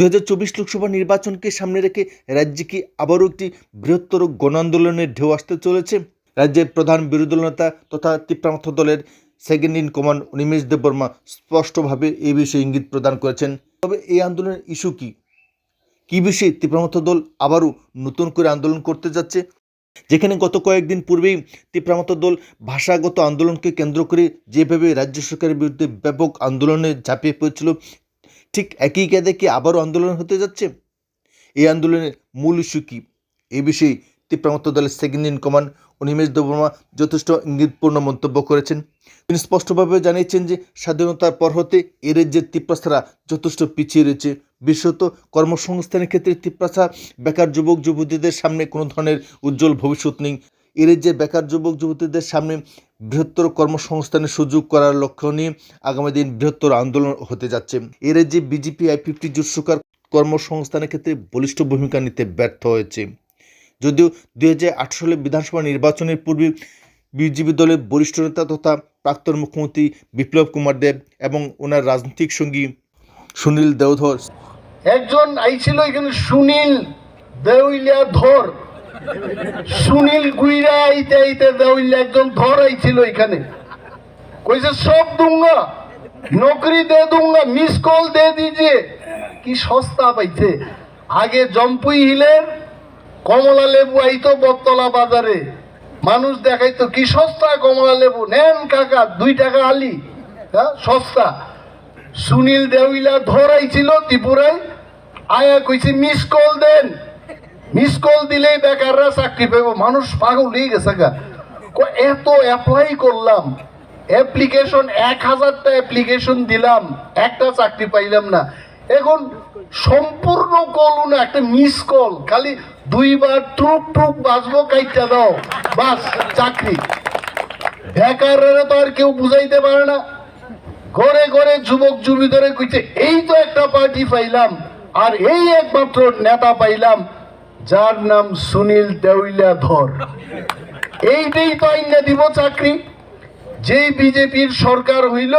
দুই হাজার চব্বিশ লোকসভা নির্বাচনকে সামনে রেখে রাজ্যে কি আবারও একটি বৃহত্তর গণ আন্দোলনের ঢেউ আসতে চলেছে? রাজ্যের প্রধান বিরোধী নেতা তথা তীব্রামথ দলের second in command Animesh Debbarma স্পষ্টভাবে এই বিষয়ে ইঙ্গিত প্রদান করেছেন। তবে এই আন্দোলনের ইস্যু কি? কী বিষয়ে তীব্রামথ দল আবারও নতুন করে আন্দোলন করতে যাচ্ছে? যেখানে গত কয়েকদিন পূর্বেই তীব্রামত দল ভাষাগত আন্দোলনকে কেন্দ্র করে যেভাবে রাজ্য সরকারের বিরুদ্ধে ব্যাপক আন্দোলনে ঝাঁপিয়ে পড়েছিল ঠিক একই কায়দে কি আবারও আন্দোলন হতে যাচ্ছে? এই আন্দোলনের মূল ইস্যু কী? এ বিষয়ে তীব্রামত দলের second in command Animesh Debbarma যথেষ্ট ইঙ্গিতপূর্ণ মন্তব্য করেছেন। তিনি স্পষ্টভাবে জানিয়েছেন যে স্বাধীনতার পর হতে এ রাজ্যের তিপ্রাসারা যথেষ্ট পিছিয়ে রয়েছে। বিশেষত কর্মসংস্থানের ক্ষেত্রে তিপ্রাসা বেকার যুবক, যুবতীদের সামনে কোনো ধরনের উজ্জ্বল ভবিষ্যৎ নেই। এ রাজ্যের বেকার যুবক, যুবতীদের সামনে বৃহত্তর কর্মসংস্থানের সুযোগ করার লক্ষ্য নিয়ে আগামী দিন বৃহত্তর আন্দোলন হতে যাচ্ছে। এর যে বিজেপি আই ফিফটি জোট সরকার কর্মসংস্থানের ক্ষেত্রে বলিষ্ঠ ভূমিকা নিতে ব্যর্থ হয়েছে। যদিও দুই হাজার আট সালে বিধানসভা নির্বাচনের পূর্বে বিজেপি দলের বরিষ্ঠ নেতা তথা প্রাক্তন মুখ্যমন্ত্রী বিপ্লব কুমার দেব এবং ওনার রাজনৈতিক সঙ্গী সুনীল দেওধর। একজন আইছিল এখানে সুনীল দেউলিয়া ধর সুনীল গুইরা আইতে আইতে দেউলিয়া একজন ধর আইছিল এখানে। কইছে, সব দুঙ্গা, নকরি দে দুঙ্গা মিস কল দে দিজিয়ে কি সস্তা পাইছে। আগে জম্পুই হিলের, কমলা লেবু আইতো বটতলা বাজারে। মানুষ দেখাইতো, কি সস্তা কমলা লেবু, নেন কাকা, দুই টাকা আলি। হ্যাঁ সস্তা। সুনীল দেউইলা ধরাইছিল ত্রিপুরায়। আয়া কইছে মিস কল দেন। মিস কল দিলেই বেকাররা চাকরি পাইব। মানুষ পাগল হয়ে গেছে গা। এত অ্যাপ্লাই করলাম। অ্যাপ্লিকেশন এক হাজারটা অ্যাপ্লিকেশন দিলাম। একটা চাকরি পাইলাম না। এখন সম্পূর্ণ কল না, একটা মিস কল খালি দুইবার টুক টুক বাজবো কাইটা দাও। বাস, চাকরি। বেকাররা তো আর কেউ বুঝাইতে পারে না। ঘরে ঘরে যুবক যুবীদের কইছে, এই তো একটা পার্টি পাইলাম। আর এই একমাত্র নেতা পাইলাম। যার নাম সুনীল দেউলিয়া ধর এইটাই তো আইনা দিব চাকরি। যেই বিজেপির সরকার হইল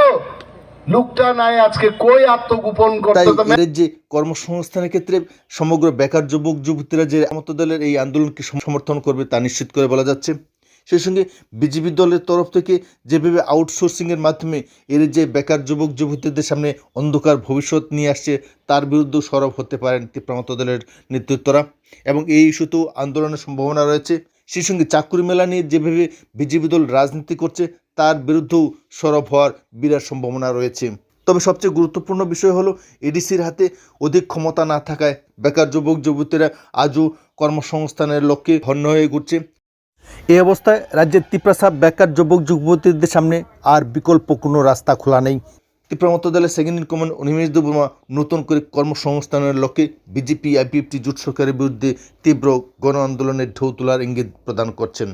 লোকটা নাই আজকে কই আত্মগোপন করতে যে কর্মসংস্থানের ক্ষেত্রে সমগ্র বেকার যুবক যুবতীরা যে মত দলের এই আন্দোলনকে সমর্থন করবে তা নিশ্চিত করে বলা যাচ্ছে। সেই সঙ্গে বিজেপি দলের তরফ থেকে যেভাবে আউটসোর্সিংয়ের মাধ্যমে এর যে বেকার যুবক যুবতীদের সামনে অন্ধকার ভবিষ্যৎ নিয়ে আসছে, তার বিরুদ্ধেও সরব হতে পারেন তীব্রামত দলের নেতৃত্বরা। এবং এই ইস্যুতেও আন্দোলনের সম্ভাবনা রয়েছে। সেই সঙ্গে চাকুরি মেলা নিয়ে যেভাবে বিজেপি দল রাজনীতি করছে, তার বিরুদ্ধেও সরব হওয়ার বিরাট সম্ভাবনা রয়েছে। তবে সবচেয়ে গুরুত্বপূর্ণ বিষয় হলো এডিসির হাতে অধিক ক্ষমতা না থাকায় বেকার যুবক যুবতীরা আজও কর্মসংস্থানের লক্ষ্যে হন্য হয়ে ঘুরছে। এই অবস্থায় রাজ্যের তিপ্রাসা, বেকার, যুবক, যুবতীদের সামনে আর বিকল্প কোনো রাস্তা খোলা নেই। তীব্রমত দলের second in command Animesh Debbarma নতুন করে কর্মসংস্থানের লক্ষ্যে বিজেপি, আইপিএফটি, জোট সরকারের বিরুদ্ধে তীব্র গণ আন্দোলনের ঢেউ তোলার ইঙ্গিত প্রদান করছেন।